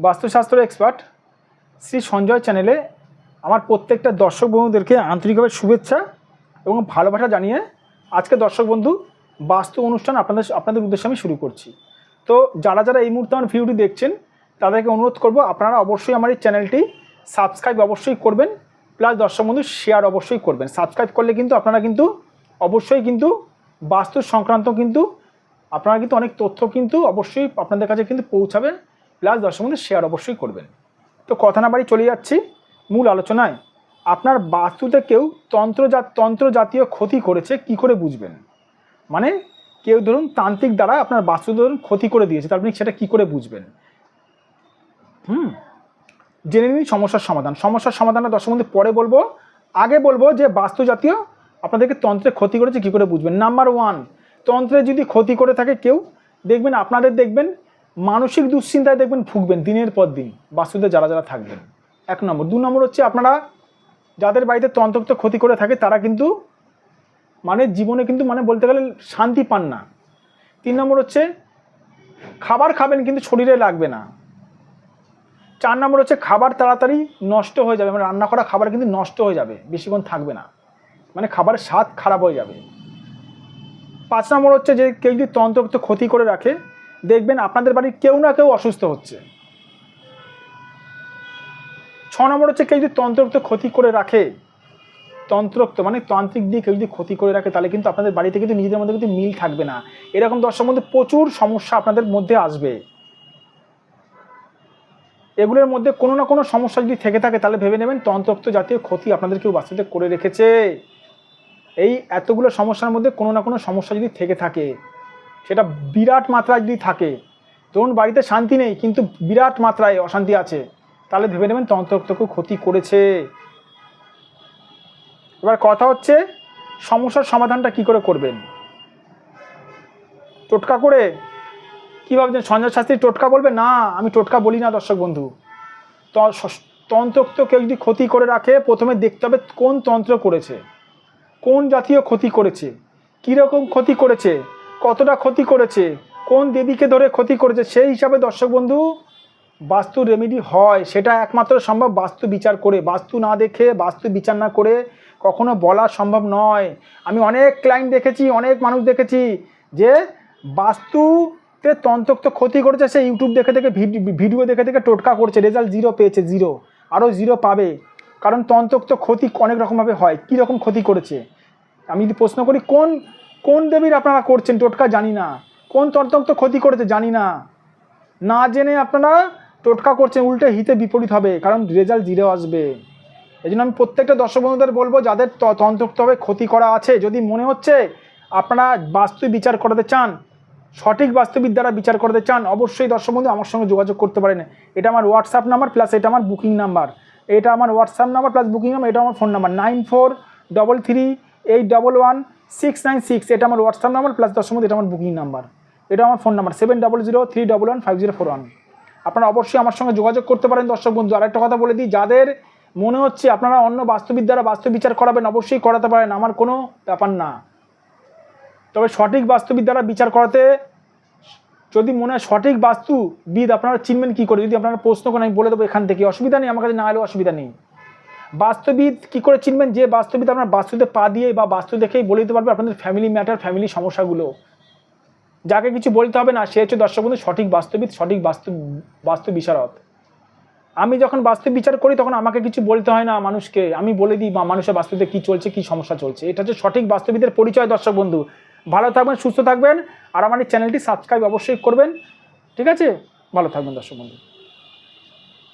বাস্তুশাস্ত্র এক্সপার্ট শ্রী সঞ্জয় চ্যানেলে আমার প্রত্যেকটা দর্শক বন্ধুদেরকে আন্তরিকভাবে শুভেচ্ছা এবং ভালোবাসা জানিয়ে আজকে দর্শক বন্ধু বাস্তু অনুষ্ঠান আপনাদের আপনাদের উদ্দেশ্যে আমি শুরু করছি। তো যারা যারা এই মুহূর্তে আমার ভিডিওটি দেখছেন, তাদেরকে অনুরোধ করব আপনারা অবশ্যই আমার এই চ্যানেলটি সাবস্ক্রাইব অবশ্যই করবেন প্লাস দর্শক বন্ধু শেয়ার অবশ্যই করবেন। সাবস্ক্রাইব করলে কিন্তু আপনারা কিন্তু, অবশ্যই কিন্তু বাস্তু সংক্রান্ত কিন্তু আপনারা কিন্তু অনেক তথ্য কিন্তু অবশ্যই আপনাদের কাছে কিন্তু পৌঁছাবে। প্লাস দর্শক বন্ধু শেয়ার অবশ্যই করবেন। তো কথা না বাড়ি চলে যাচ্ছি মূল আলোচনায়। আপনার বাস্তুতে কেউ তন্ত্র তন্ত্র জাতীয় ক্ষতি করেছে, কি করে বুঝবেন? মানে কেউ ধরুন তান্ত্রিক দ্বারা আপনার বাস্তু ধরুন ক্ষতি করে দিয়েছে, তার আপনি সেটা কী করে বুঝবেন? হুম? জেনে নিন সমস্যার সমাধান। সমস্যার সমাধানটা দর্শক বন্ধু পরে বলব। আগে বলব যে বাস্তু জাতীয় আপনাদেরকে তন্ত্রে ক্ষতি করেছে, কী করে বুঝবেন? নাম্বার ওয়ান তন্ত্রে যদি ক্ষতি করে থাকে কেউ, দেখবেন, আপনাদের দেখবেন মানসিক দুশ্চিন্তায় দেখবেন ভুগবেন দিনের পর দিন, বাস্তুতে যারা যারা থাকবেন। এক নম্বর। দু নম্বর হচ্ছে আপনারা যাদের বাড়িতে তন্ত্রক্ত ক্ষতি করে থাকে, তারা কিন্তু মানে জীবনে কিন্তু মানে বলতে গেলে শান্তি পান না। তিন নম্বর হচ্ছে খাবার খাবেন কিন্তু শরীরে লাগবে না। চার নম্বর হচ্ছে খাবার তাড়াতাড়ি নষ্ট হয়ে যাবে মানে রান্না করা খাবার কিন্তু নষ্ট হয়ে যাবে বেশিক্ষণ থাকবে না। মানে খাবারের স্বাদ খারাপ হয়ে যাবে। পাঁচ নম্বর হচ্ছে যে কেউ যদি তন্ত্রক্ত ক্ষতি করে রাখে দেখবেন আপনাদের বাড়ির কেউ না কেউ অসুস্থ হচ্ছে। ছ নম্বর হচ্ছে কেউ যদি তন্ত্রক্ত ক্ষতি করে রাখে, তন্ত্রক্ত মানে তান্ত্রিক দিয়ে কেউ যদি ক্ষতি করে রাখে, তাহলে কিন্তু আপনাদের বাড়িতে কিন্তু নিজেদের মধ্যে কিন্তু মিল থাকবে না। এরকম দর্শক মধ্যে প্রচুর সমস্যা আপনাদের মধ্যে আসবে। এগুলোর মধ্যে কোনো না কোনো সমস্যা যদি থেকে থাকে, তাহলে ভেবে নেবেন তন্ত্রক্ত জাতীয় ক্ষতি আপনাদের কেউ বাচ্চাদের করে রেখেছে। এই এতগুলো সমস্যার মধ্যে কোনো না কোনো সমস্যা যদি থেকে থাকে সেটা বিরাট মাত্রায় যদি থাকে, ধরুন বাড়িতে শান্তি নেই, কিন্তু বিরাট মাত্রায় অশান্তি আছে, তাহলে ভেবে নেবেন তন্ত্রক্তকে ক্ষতি করেছে। এবার কথা হচ্ছে, সমস্যার সমাধানটা কি করে করবেন? টোটকা করে, কী ভাবছেন, সঞ্জয় শাস্ত্রী টোটকা বলবে? না, আমি টোটকা বলি না, দর্শক বন্ধু। তন্ত্রক্ত কেউ যদি ক্ষতি করে রাখে, প্রথমে দেখতে হবে কোন তন্ত্র করেছে, কোন জাতীয় ক্ষতি করেছে, কীরকম ক্ষতি করেছে কতটা ক্ষতি করেছে? কোন দেবীকে ধরে ক্ষতি করেছে? সেই হিসাবে, দর্শক বন্ধু, বাস্তু রেমেডি হয়। সেটা একমাত্র সম্ভব বাস্তু বিচার করে। বাস্তু না দেখে, বাস্তু বিচার না করে কখনো বলা সম্ভব নয়। আমি অনেক ক্লায়েন্ট দেখেছি, অনেক মানুষ দেখেছি যে বাস্তুতে তন্ত্রক্ত ক্ষতি করেছে, সে ইউটিউব দেখে ভিড- ভিডিও দেখে দেখে টোটকা করছে রেজাল্ট জিরো পেয়েছে জিরো আরও জিরো পাবে। কারণ তন্ত্রক্ত ক্ষতি অনেক রকমভাবে হয়। কী রকম ক্ষতি করেছে? আমি যদি প্রশ্ন করি, কোন কোন দেবীর আপনারা করছেন? টোটকা জানি না। কোন তন্ত্রক্ত ক্ষতি করেছে জানি না। না জেনে আপনারা টোটকা করছেন, উল্টে হিতে বিপরীত হবে, কারণ রেজাল্ট জিরো আসবে। এই জন্য আমি প্রত্যেকটা দর্শক বন্ধুদের বলব, যাদের ত- তন্ত্রক্তভাবে ক্ষতি করা আছে, যদি মনে হচ্ছে আপনারা বাস্তু বিচার করাতে চান, সঠিক বাস্তুবিদ দ্বারা বিচার করতে চান, অবশ্যই দর্শক বন্ধু আমার সঙ্গে যোগাযোগ করতে পারেন। এটা আমার হোয়াটসঅ্যাপ নাম্বার প্লাস এটা আমার বুকিং নাম্বার এটা আমার WhatsApp number plus booking number এটা আমার phone number nine four double three eight double one six nine six এটা আমার হোয়াটসঅ্যাপ নাম্বার প্লাস দর্শক এটা আমার বুকিং নাম্বার এটা আমার phone number seven double zero three double one five zero four one আপনারা অবশ্যই আমার সঙ্গে যোগাযোগ করতে পারেন, দর্শক বন্ধু। আরেকটা কথা বলে দিই, যাদের মনে হচ্ছে আপনারা অন্য বাস্তুবিদ দ্বারা বাস্তু বিচার করাবেন, অবশ্যই করাতে পারেন। আমার কোনো ব্যাপার না। তবে সঠিক বাস্তুবিদ দ্বারা বিচার করাতে যদি মনে হয় সঠিক বাস্তুবিদ আপনারা চিনবেন কী করে, যদি আপনারা প্রশ্ন করেন, আমি বলে দেবো এখান থেকে। অসুবিধা নেই, আমার কাছে না এলেও অসুবিধা নেই। বাস্তুবিদ কি করে চিনবেন যে বাস্তুবিদ আপনার বাস্তুতে পা দিয়ে বা বাস্তু দেখেই বলে দিতে পারবে আপনাদের ফ্যামিলি ম্যাটার ফ্যামিলি সমস্যাগুলো? যাকে কিছু বলতে হবে না, সে হচ্ছে দর্শক বন্ধু, সঠিক বাস্তবিদ সঠিক বাস্তু বাস্তু বিশারদ। আমি যখন বাস্তু বিচার করি, তখন আমাকে কিছু বলতে হয় না মানুষকে। আমি বলে দিই, বা মানুষের বাস্তুতে কী চলছে, কী সমস্যা চলছে। এটা হচ্ছে সঠিক বাস্তবিদের পরিচয়, দর্শক বন্ধু। ভালো থাকবেন, সুস্থ থাকবেন, আর আমার এই চ্যানেলটি সাবস্ক্রাইব অবশ্যই করবেন। ঠিক আছে? ভালো থাকবেন, দর্শক বন্ধু।